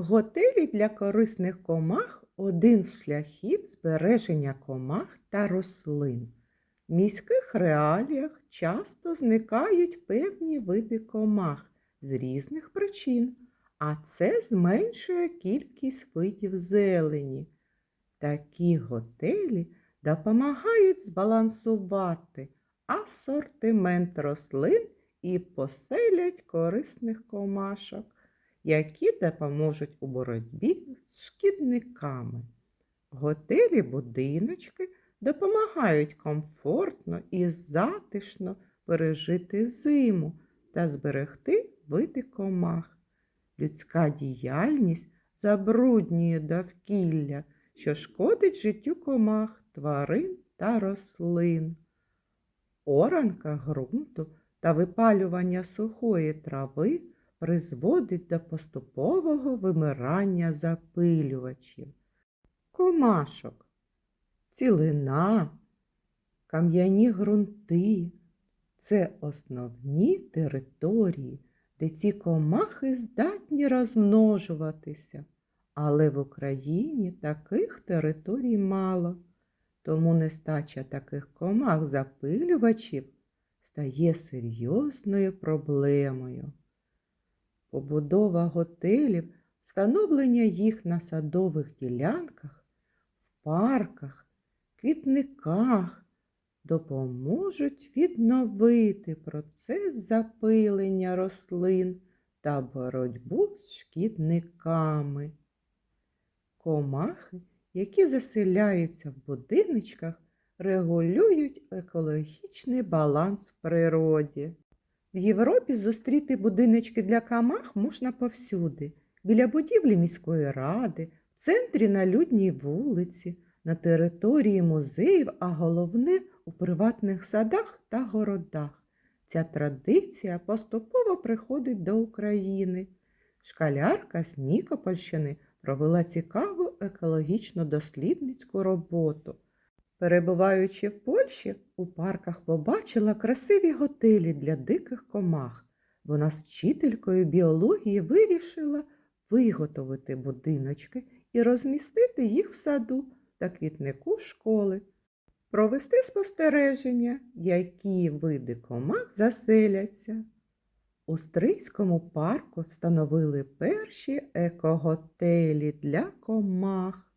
Готелі для корисних комах один з шляхів збереження комах та рослин. В міських реаліях часто зникають певні види комах з різних причин, а це зменшує кількість видів зелені. Такі готелі допомагають збалансувати асортимент рослин і поселять корисних комашок які допоможуть у боротьбі з шкідниками. Готелі будиночки допомагають комфортно і затишно пережити зиму та зберегти види комах. Людська діяльність забруднює довкілля, що шкодить життю комах, тварин та рослин. Оранка ґрунту та випалювання сухої трави призводить до поступового вимирання запилювачів, комашок, цілина, кам'яні ґрунти це основні території, де ці комахи здатні розмножуватися. Але в Україні таких територій мало, тому нестача таких комах запилювачів стає серйозною проблемою. Побудова готелів, встановлення їх на садових ділянках, в парках, квітниках допоможуть відновити процес запилення рослин та боротьбу з шкідниками. Комахи, які заселяються в будиночках, регулюють екологічний баланс в природі. В Європі зустріти будиночки для камах можна повсюди, біля будівлі міської ради, в центрі на людній вулиці, на території музеїв, а головне у приватних садах та городах. Ця традиція поступово приходить до України. Шкалярка з Нікопольщини провела цікаву екологічно-дослідницьку роботу. Перебуваючи в Польщі, у парках побачила красиві готелі для диких комах. Вона з вчителькою біології вирішила виготовити будиночки і розмістити їх в саду та квітнику школи, провести спостереження, які види комах заселяться. У Стрийському парку встановили перші екоготелі для комах.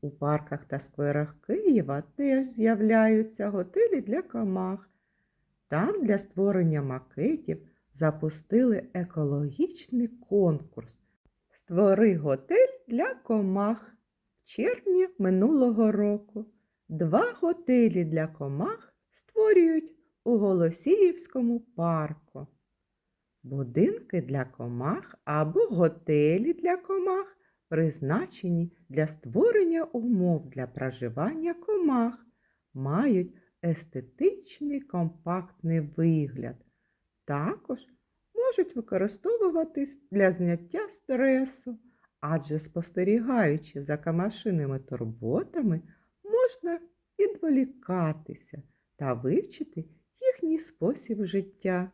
У парках та скверах Києва теж з'являються готелі для комах. Там для створення макетів запустили екологічний конкурс Створи готель для комах в червні минулого року. Два готелі для комах створюють у Голосіївському парку. Будинки для комах або готелі для комах призначені для створення умов для проживання комах, мають естетичний компактний вигляд. Також можуть використовуватись для зняття стресу, адже спостерігаючи за камашиними турботами, можна відволікатися та вивчити їхній спосіб життя.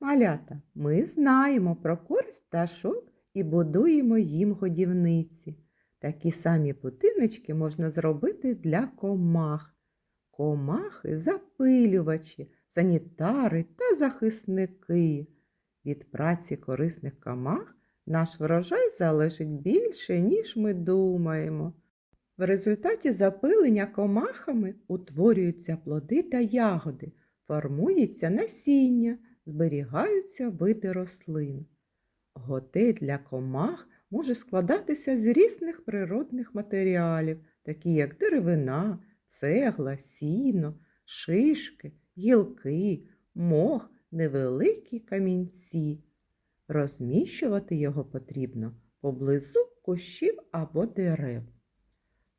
Малята, ми знаємо про користь пташок і будуємо їм годівниці. Такі самі будиночки можна зробити для комах. Комахи запилювачі, санітари та захисники. Від праці корисних комах наш врожай залежить більше, ніж ми думаємо. В результаті запилення комахами утворюються плоди та ягоди, формується насіння, зберігаються види рослин. Готель для комах може складатися з різних природних матеріалів, такі як деревина, цегла, сіно, шишки, гілки, мох, невеликі камінці. Розміщувати його потрібно поблизу кущів або дерев.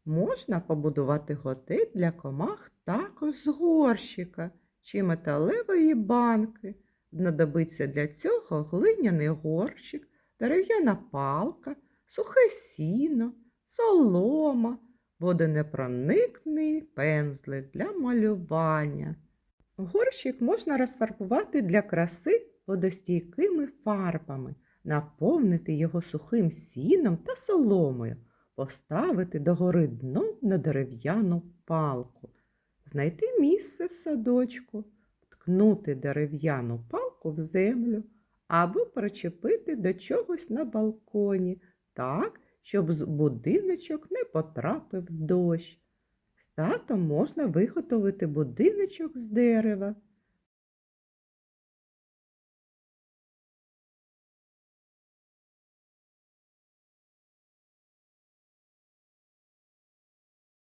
Можна побудувати готель для комах також з горщика чи металевої банки. Знадобиться для цього глиняний горщик, дерев'яна палка, сухе сіно, солома, водонепроникний пензлик для малювання. Горщик можна розфарбувати для краси водостійкими фарбами, наповнити його сухим сіном та соломою, поставити догори дном на дерев'яну палку, знайти місце в садочку, ткнути дерев'яну палку в землю або причепити до чогось на балконі, так, щоб з будиночок не потрапив дощ. З татом можна виготовити будиночок з дерева.